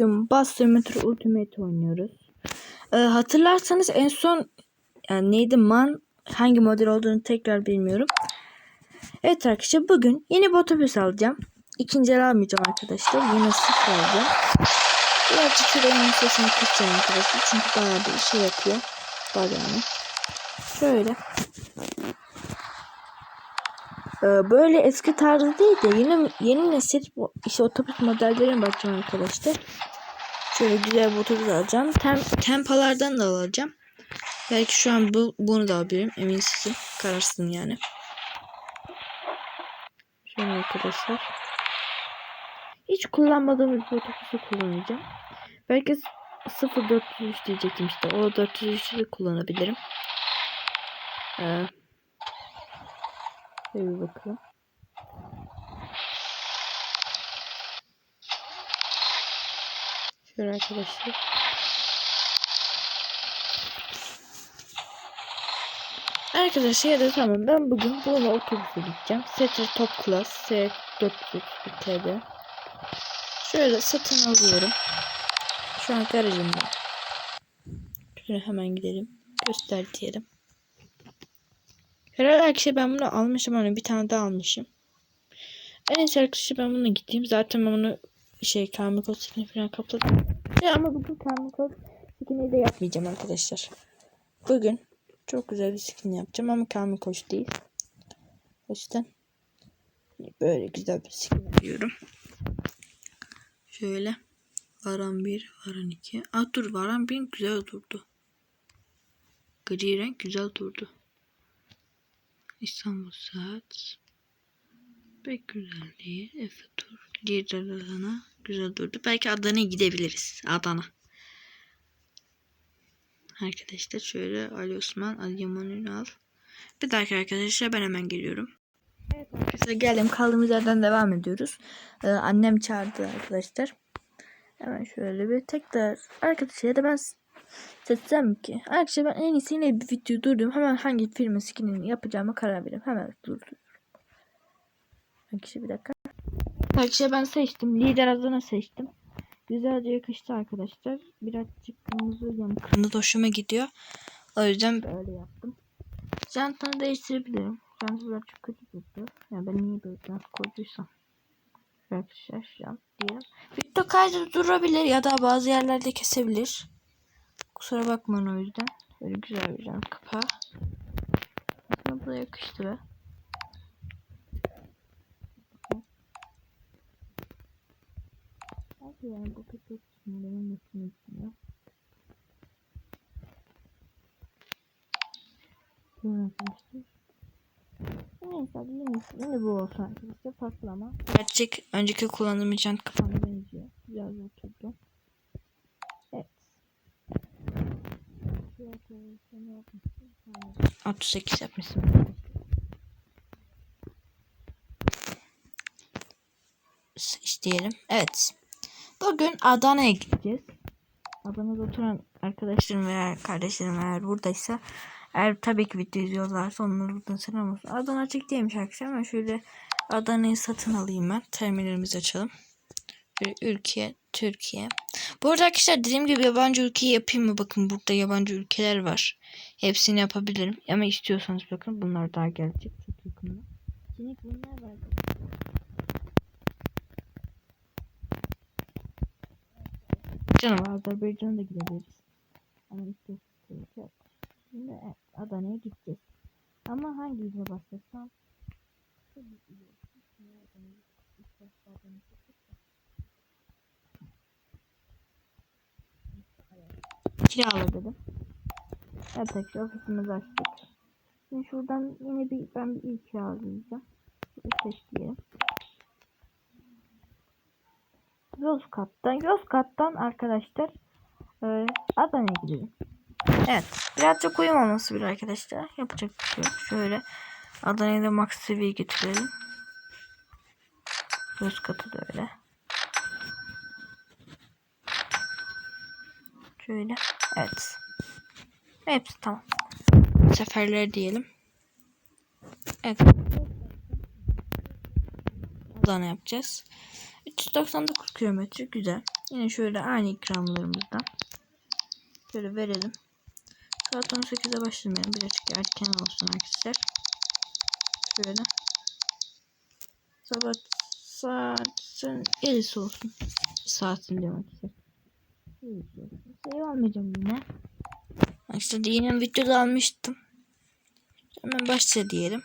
Bugün Bus Simulator Ultimate oynuyoruz. Ee, hatırlarsanız en son yani neydi man hangi model olduğunu tekrar bilmiyorum. Evet arkadaşlar bugün yeni bir otobüs alacağım. İkinci el almayacağım arkadaşlar. Yine sıfır alacağım. Birazcık şuranın sesini kısacağım arkadaşlar. Çünkü bayağı bir şey yapıyor. Yani. Şöyle. Ee, böyle eski tarzı değil de yeni yeni nesil işte otobüs modellerine bakacağım arkadaşlar. Şöyle güzel bir otobüs alacağım. Tem, tempalardan da alacağım. Belki şu an bu, bunu da alabilirim. Eminsizim. Kararsızım yani. Şöyle arkadaşlar. Hiç kullanmadığım bir otobüsü kullanacağım. Belki 0403 diyecektim işte. O 403'ü de kullanabilirim. Ee, Şöyle bir bakalım. Şöyle arkadaşlar. Arkadaşlar ya da tamam ben bugün bunu otobüse gideceğim. Setter Top Class S431 TD. Şöyle satın alıyorum. Şu an garajımda. Şöyle hemen gidelim. Göster diyelim. Herhalde arkadaşlar ben bunu almışım hani bir tane daha almışım. İyisi arkadaşlar ben bunu gideyim. Zaten ben bunu şey karma kod skin'i falan kapladım. Ya ama bugün karma kod skin'i de yapmayacağım arkadaşlar. Bugün çok güzel bir skin yapacağım ama karma kod değil. O yüzden böyle güzel bir skin yapıyorum. Şöyle. Varan 1, varan 2. Ah dur varan 1 güzel durdu. Gri renk güzel durdu. İstanbul Saat. Pek güzelliği. Efe Tur. Lider Adana. Güzel durdu. Belki Adana'ya gidebiliriz. Adana. Arkadaşlar şöyle Ali Osman, Ali Yaman Ünal. Bir dakika arkadaşlar ben hemen geliyorum. Evet arkadaşlar geldim. Kaldığımız yerden devam ediyoruz. Ee, annem çağırdı arkadaşlar. Hemen şöyle bir tekrar arkadaşlar ya da ben seçsem ki. Arkadaşlar ben en iyisi bir video durdum. Hemen hangi filmin skinini yapacağıma karar veririm. Hemen durduruyorum. Arkadaşlar bir dakika. Arkadaşlar ben seçtim. Lider adını seçtim. Güzelce yakıştı arkadaşlar. Birazcık kırmızı yani kırmızı hoşuma gidiyor. O yüzden böyle yaptım. Jantını değiştirebilirim. Jantlar çok kötü durdu. Yani ben niye böyle jant koyduysam. Arkadaşlar jant diyelim. Video kaydı durabilir ya da bazı yerlerde kesebilir. Kusura bakmayın o yüzden. Böyle güzel bir jant kapağı. Aslında bu da yakıştı be. Hadi yani bu yok. Şimdi benim içmiyor. Böyle arkadaşlar. Neyse yine, bu olsun arkadaşlar. Farklı ama. Gerçek önceki kullandığım jant kapağına benziyor. Güzel bir oturdu. Evet. 38 yapmışsın. İsteyelim. Evet. Bugün Adana'ya gideceğiz. Adana'da oturan arkadaşlarım veya kardeşlerim eğer buradaysa eğer tabii ki video izliyorlarsa onları buradan selam olsun. Adana açık değilmiş arkadaşlar ama şöyle Adana'yı satın alayım ben. Terminalimizi açalım. Şöyle ülke, Türkiye. Bu arada arkadaşlar dediğim gibi yabancı ülkeyi yapayım mı? Bakın burada yabancı ülkeler var. Hepsini yapabilirim. Ama istiyorsanız bakın bunlar daha gelecek. Çok yakında. Şimdi bunlar var. Canım Azerbaycan'a da gidebiliriz. Ama istiyorsanız yok. Şimdi evet, Adana'ya gideceğiz. Ama hangi yüze başlasam? Kirala dedim. Evet tekrar ofisimizi açtık. Şimdi şuradan yine bir ben bir ilk kiralayacağım. Şöyle seçtiyelim. Yozgat'tan Yozgat'tan arkadaşlar e, Adana'ya gidelim. Evet. Birazcık uyum olması bir arkadaşlar. Yapacak bir şey yok. Şöyle Adana'ya da max seviye getirelim. Yozgat'ı da öyle. Şöyle. Evet. Hepsi tamam. Seferler diyelim. Evet. Adana yapacağız. 399 kilometre güzel. Yine şöyle aynı ikramlarımızdan. Şöyle verelim. Saat 18'e başlamayalım. Birazcık erken olsun arkadaşlar. Şöyle. Sabah saatin 7'si olsun. Saatin diyorum arkadaşlar. 7'si olsun. Save almayacağım yine. Arkadaşlar yine videoda almıştım. Hemen başla diyelim.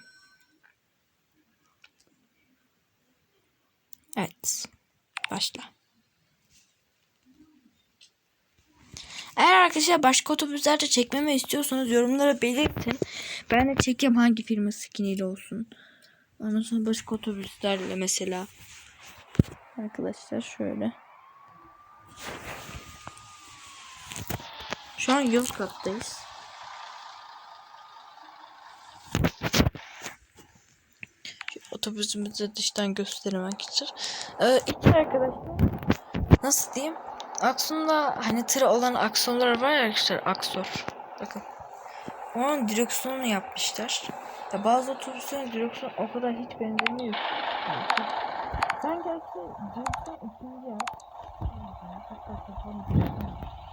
Evet. Başla. Eğer arkadaşlar başka otobüslerde çekmemi istiyorsanız yorumlara belirtin. Ben de çekeyim hangi firma skiniyle olsun. Ondan sonra başka otobüslerle mesela. Arkadaşlar şöyle. Şu an Yozgat'tayız. Otobüsümüzü dıştan göstermek için. Ee, iki arkadaşlar. Nasıl diyeyim? Akson'da hani tır olan aksonlar var ya arkadaşlar aksor. Bakın. Onun direksiyonunu yapmışlar. Ya bazı otobüslerin direksiyonu o kadar hiç benzemiyor. Sanki aslında direksiyon ikinci kafam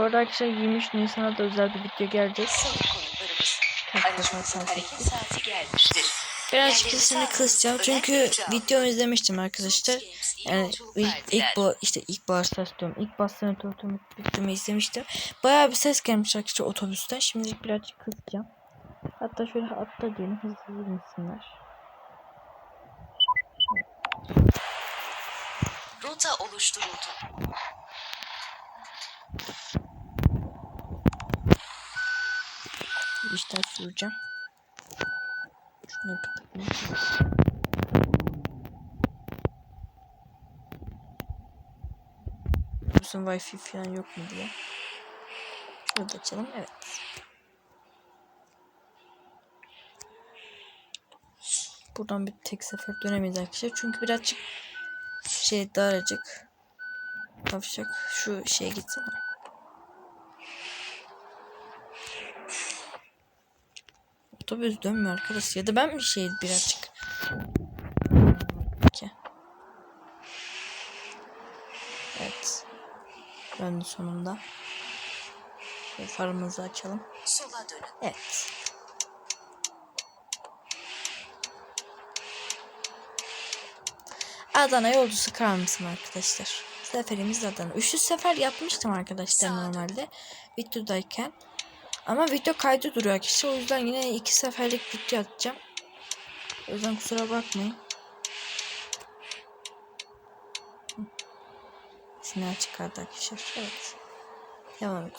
Bu arada arkadaşlar 23 Nisan'a da özel bir video gelecek. Defa hareket saati gelmiştir. Önemli çünkü video izlemiştim arkadaşlar. Yani ilk, ilk bu işte ilk bağırsak diyorum. İlk basını otomatik izlemiştim. Bayağı bir ses gelmiş arkadaşlar otobüsten. Şimdi birazcık kısacağım. Hatta şöyle hatta diyelim hızlı hızlı gitsinler. Rota oluşturuldu. İşten süreceğim. Şunu kapatayım. Otobüsün wifi falan yok mu diye. Şurada açalım. Evet. Buradan bir tek sefer dönemeyiz arkadaşlar. Çünkü birazcık şey daracık. Kavşak şu şeye gitsin. Otobüs dönmüyor arkadaş. Ya da ben bir şey birazcık. Peki. Evet. Döndü sonunda. Şöyle farımızı açalım. Sola dönün. Evet. Adana yolcusu kar mısın arkadaşlar? Seferimiz Adana. Üçlü sefer yapmıştım arkadaşlar normalde. Videodayken. Ama video kaydı duruyor arkadaşlar. O yüzden yine iki seferlik video atacağım. O yüzden kusura bakmayın. Sinyal çıkardı arkadaşlar. Evet. Devam edelim.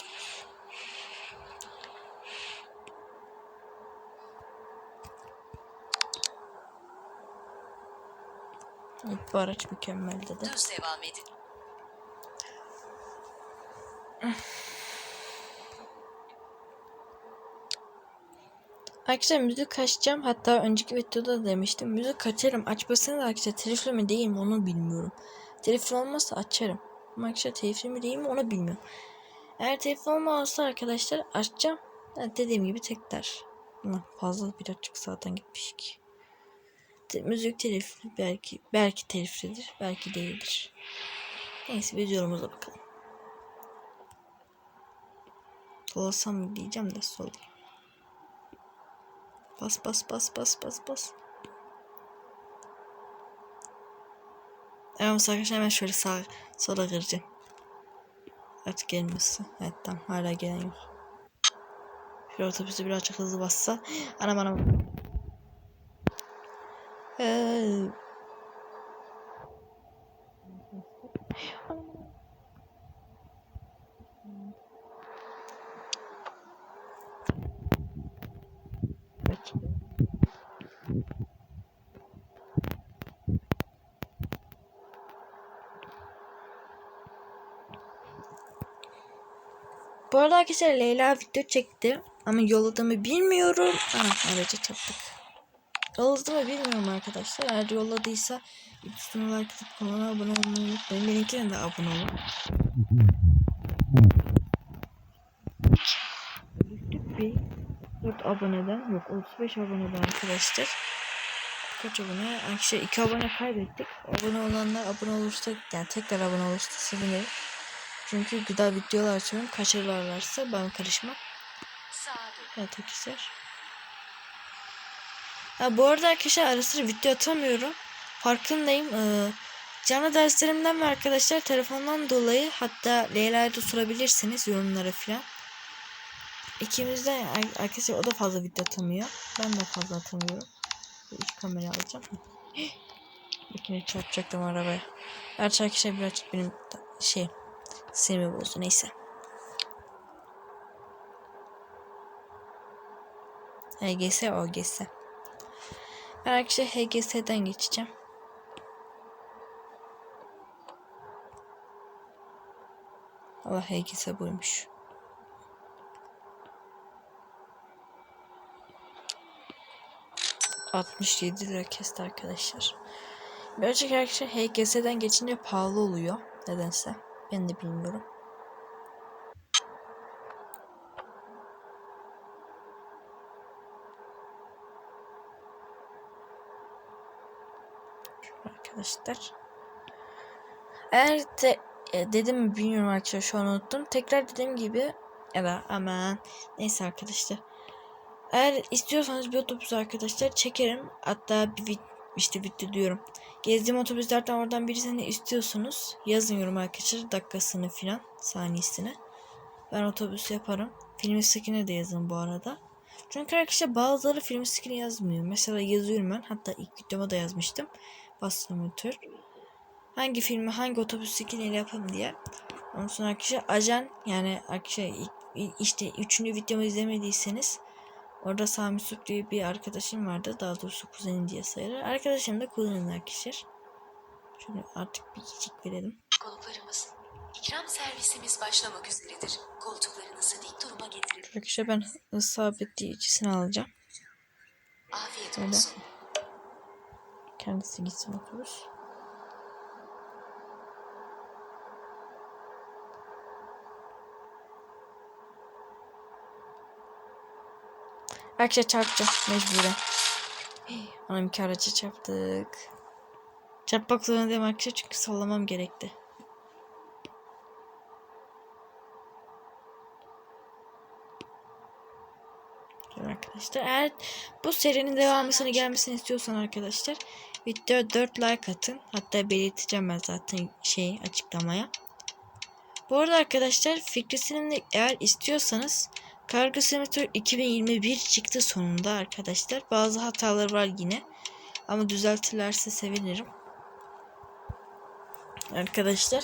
Evet, bu araç mükemmel dedi. Düz devam edin. Arkadaşlar müzik açacağım. Hatta önceki videoda da demiştim. Müzik açarım. Açmasını da arkadaşlar telifli mi değil mi onu bilmiyorum. Telifli olmazsa açarım. Ama arkadaşlar telifli mi değil mi onu bilmiyorum. Eğer telifli olmazsa arkadaşlar açacağım. Ha, dediğim gibi tekrar. Fazla birazcık zaten gitmiş ki. Müzik telifli belki belki teliflidir belki değildir. Neyse videomuza bakalım. Solasam mı diyeceğim de solayım. Bas bas bas bas bas bas. Evet arkadaşlar hemen şöyle sağ sola gireceğim. Artık gelmesin. Evet tamam hala gelen yok. Şöyle otobüsü birazcık hızlı bassa. Anam anam. Ee... Bu arada arkadaşlar Leyla video çekti ama yolladığımı bilmiyorum. Ana araca çarptık. Yolladı mı bilmiyorum arkadaşlar. Eğer yolladıysa üstüne like atıp kanala abone olmayı unutmayın. Benimkine de abone olun. Düştük bir 4 aboneden yok 35 aboneden arkadaşlar. Kaç abone? Arkadaşlar 2 abone kaybettik. Abone olanlar abone olursa yani tekrar abone olursa sevinirim. Çünkü güzel videolar açıyorum. Kaçırırlarsa ben karışmam. Evet arkadaşlar. Ha, bu arada arkadaşlar ara sıra video atamıyorum. Farkındayım. Ee, canlı derslerimden ve arkadaşlar telefondan dolayı hatta Leyla'ya da sorabilirsiniz yorumlara falan. İkimiz de ar- arkadaşlar o da fazla video atamıyor. Ben de fazla atamıyorum. Üç kamera alacağım. Yine çarpacaktım arabaya. Gerçi arkadaşlar birazcık benim şey sinirimi bozdu neyse. HGS OGS. Ben arkadaşlar HGS'den geçeceğim. Allah HGS buymuş. ...67 lira kesti arkadaşlar. Birazcık arkadaşlar HGS'den geçince pahalı oluyor. Nedense. Ben de bilmiyorum. arkadaşlar. Eğer de e, dedim mi bilmiyorum arkadaşlar şu an unuttum. Tekrar dediğim gibi ya da aman neyse arkadaşlar. Eğer istiyorsanız bir otobüs arkadaşlar çekerim. Hatta bir vid işte video diyorum. Gezdiğim otobüslerden oradan birisini istiyorsunuz. Yazın yorum arkadaşlar dakikasını filan saniyesini. Ben otobüs yaparım. Film skin'e de yazın bu arada. Çünkü arkadaşlar bazıları film skin'i yazmıyor. Mesela yazıyorum ben. Hatta ilk videoma da yazmıştım. Basamötür. Hangi filmi hangi otobüs skin'iyle yapalım diye. Ondan sonra arkadaşlar ajan yani arkadaşlar işte üçüncü videomu izlemediyseniz orada Sami Sup diye bir arkadaşım vardı. Daha doğrusu kuzenim diye sayılır. Arkadaşım da kuzenim arkadaşlar. Şöyle artık bir küçük verelim. Konuklarımız. İkram servisimiz başlamak üzeredir. Koltuklarınızı dik duruma getirin. Arkadaşlar ben hız sabitleyicisini alacağım. Afiyet Öyle. olsun. Kendisi gitsin otobüs. Arkadaşlar çarpacağım mecburen. Anam iki araca çarptık. Çarpmak zorundayım arkadaşlar çünkü sallamam gerekti. Arkadaşlar. Eğer bu serinin devamısını gelmesini istiyorsan arkadaşlar video 4 like atın. Hatta belirteceğim ben zaten şey açıklamaya. Bu arada arkadaşlar Fikri eğer istiyorsanız Kargo Simulator 2021 çıktı sonunda arkadaşlar. Bazı hatalar var yine. Ama düzeltirlerse sevinirim. Arkadaşlar.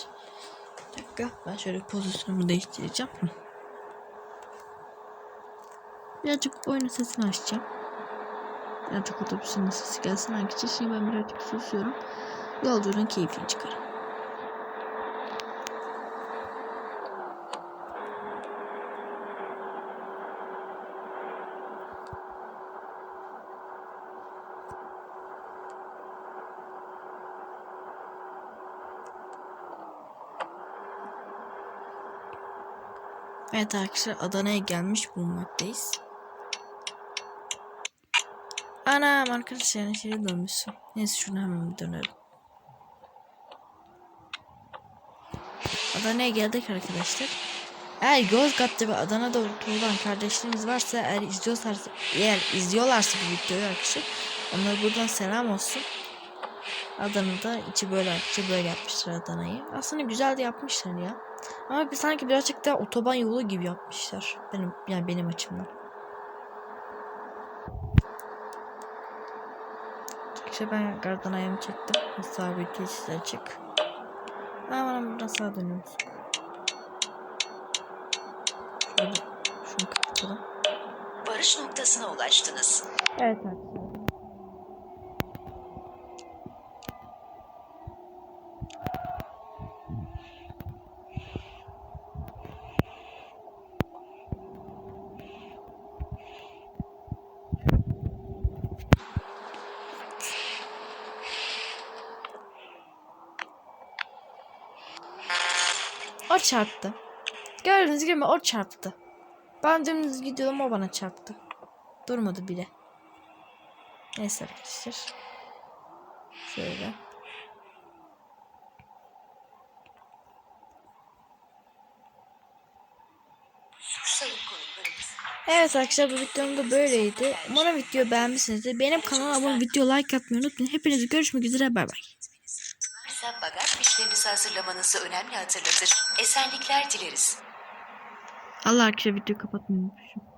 Bir dakika ben şöyle pozisyonumu değiştireceğim. Birazcık oyunun sesini açacağım. Birazcık otobüsün sesi gelsin arkadaşlar. Şimdi ben birazcık susuyorum. Yolculuğun keyfini çıkarım. Evet arkadaşlar Adana'ya gelmiş bulunmaktayız. Anam arkadaşlar neşeli dönmüşsün. Neyse şunu hemen dönelim. Adana'ya geldik arkadaşlar. Eğer Yozgat'ta ve Adana'da oturan kardeşlerimiz varsa eğer izliyorlarsa eğer izliyorlarsa bu videoyu arkadaşlar onlara buradan selam olsun. Adana'da içi böyle içi böyle yapmışlar Adana'yı. Aslında güzel de yapmışlar ya. Ama bir sanki birazcık daha otoban yolu gibi yapmışlar. Benim yani benim açımdan. İşte ben gardan ayağımı çektim. Bir geçişler açık. Aman buradan sağa dönüyoruz. Şöyle şunu kapatalım. Varış noktasına ulaştınız. Evet arkadaşlar. Çarptı. Gördüğünüz gibi o çarptı. Ben dümdüz gidiyordum o bana çarptı. Durmadı bile. Neyse arkadaşlar. Şöyle. Evet arkadaşlar bu videom da böyleydi. Umarım videoyu beğenmişsinizdir. Benim kanalıma abone video like atmayı unutmayın. Hepinize görüşmek üzere bay bay. Varsa bagaj fişlerinizi hazırlamanızı önemli hatırlatır. Esenlikler dileriz. Allah arkadaşlar videoyu kapatmayı unutmuşum.